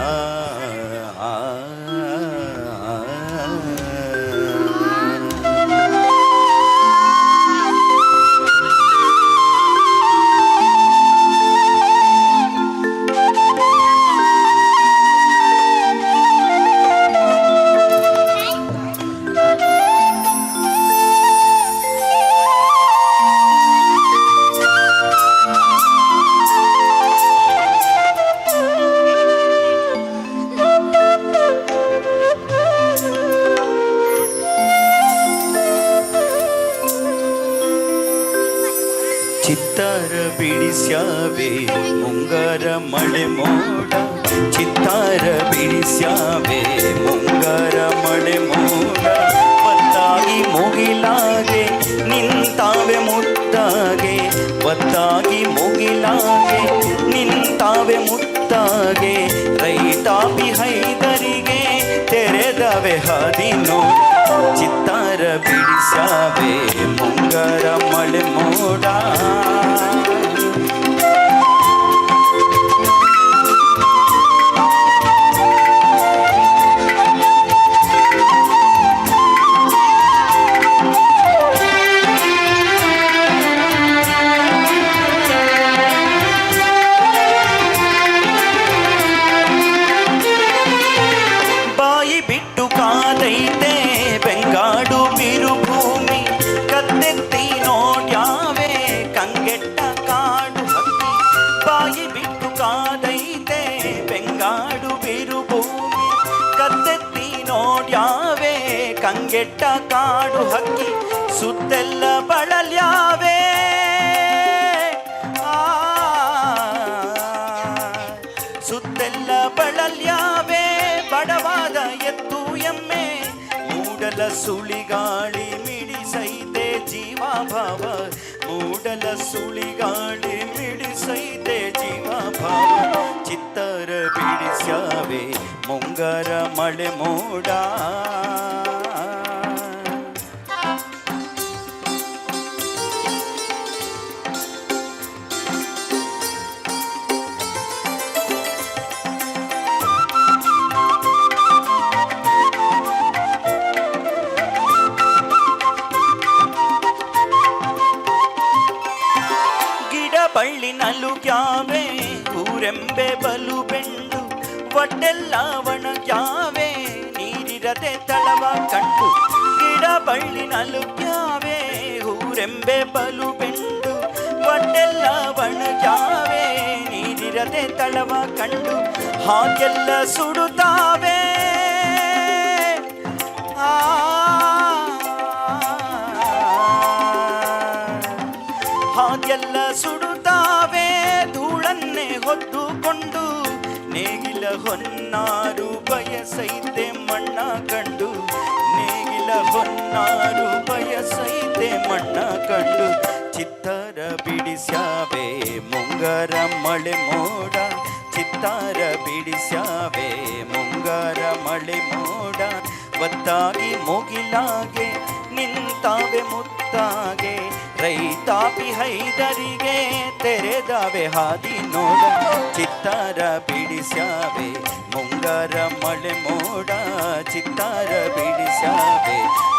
Uh, ಚಿತ್ತಾರ ಬಿಡಿಸ್ಯಾವೆ, ಮುಂಗಾರ ಮಳೆ ಮೋಡ. ಚಿತ್ತಾರ ಬಿಡಿಸ್ಯಾವೆ, ಮುಂಗಾರ ಮಳೆ ಮೋಡ. ಒತ್ತಾಗಿ ಮುಗಿಲಾಗೆ ನಿಂತಾವೆ ಮುತ್ತಾಗೆ ಒತ್ತಾಗಿ ಮುಗಿಲಾಗೆ ನಿಂತಾವೆ ಮುತ್ತಾಗೆ ರೈತಾಪಿ ಹೈದರಿಗೆ ತೆರೆದವೆ ಹದಿನು. ಚಿತ್ತಾರ ಬಿಡಿಸ್ಯಾವೆ, ಮುಂಗಾರ ಮಳೆ ಮೋಡ. ಕಾದೈತೆ ಬೆಂಗಾಡು ಬಿರುಭೂಮಿ, ಕತ್ತೆತ್ತಿ ನೋಡ್ಯಾವೆ, ಕಂಗೆಟ್ಟ ಕಾಡು ಹಕ್ಕಿ ಬಾಯಿ ಬಿಟ್ಟು ಕಾದೈತೆ, ಬೆಂಗಾಡು ಬಿರುಭೂಮಿ, ಕತ್ತೆತ್ತಿ ನೋಡ್ಯಾವೆ, ಕಂಗೆಟ್ಟ ಕಾಡು ಹಕ್ಕಿ ಸುತ್ತೆಲ್ಲ ಆ, ಸುತ್ತೆಲ್ಲ ಬಳಲ್ಯಾವೆ. ಬಡವಾದ ಎತ್ತು ಎಮ್ಮೆ ಮೂಡಲ ಸುಳಿಗಾಳಿ ಮಿಡಿಸೈತೆ ಜೀವಾಭಾವ ಮೂಡಲ ಸುಳಿಗಾಳಿ ಮಿಡಿಸೈತೆ ಜೀವಾಭಾವ ಚಿತ್ತರ ಬಿಡಿಸ್ಯಾವೆ ಮುಂಗಾರ ಮಳೆ ಮೋಡ ಬಳ್ಳಿ ಕ್ಯಾವೆ, ಊರೆಂಬೆ ಬಲು ಬೆಂಡು ಒಡ್ಡೆಲ್ಲ ಒಣಗ್ಯಾವೆ ನೀರಿರದೆ ತಳವ ಕಂಡು ಗಿಡ ಬಳ್ಳಿ ನಲುಗ್ಯಾವೆ ಊರೆಂಬೆ ಬಲು ಬೆಂಡು ಲಾವಣ ಒಣಗ್ಯಾವೆ ನೀರಿರದೆ ತಳವ ಕಂಡು ಹಾಗೆಲ್ಲ ಸುಡುತ್ತಾವೆ. ಹಾಗೆಲ್ಲ ಸುಡುತ್ತಾವೆ ಧೂಳನ್ನೇ ಹೊತ್ತುಕೊಂಡು ನೇಗಿಲ ಹೊನ್ನಾರು ಬಯಸೈತೆ ಮಣ್ಣ ಕಂಡು. ನೇಗಿಲ ಹೊನ್ನಾರು ಬಯಸೈತೆ ಮಣ್ಣ ಕಂಡು. ಚಿತ್ತಾರ ಬಿಡಿಸ್ಯಾವೆ ಮುಂಗಾರ ಮಳೆ ಮೋಡ. ಚಿತ್ತಾರ ಬಿಡಿಸ್ಯಾವೆ ಮುಂಗಾರ ಮಳೆ ಮೋಡ. ಒತ್ತಾಗಿ ಮುಗಿಲಾಗೆ, ನಿಂತಾವೆ ಮುತ್ತಾಗೆ, ರೈತಾಪಿ ಹೈದರಿಗೆ ತೆರೆದಾವೆ ಹಾದಿ ನೋಡ, ಚಿತ್ತಾರ ಬಿಡಿಸಾವೆ ಮುಂಗಾರ ಮಳೆ ಮೋಡ, ಚಿತ್ತಾರ ಬಿಡಿಸ್ಯಾವೆ.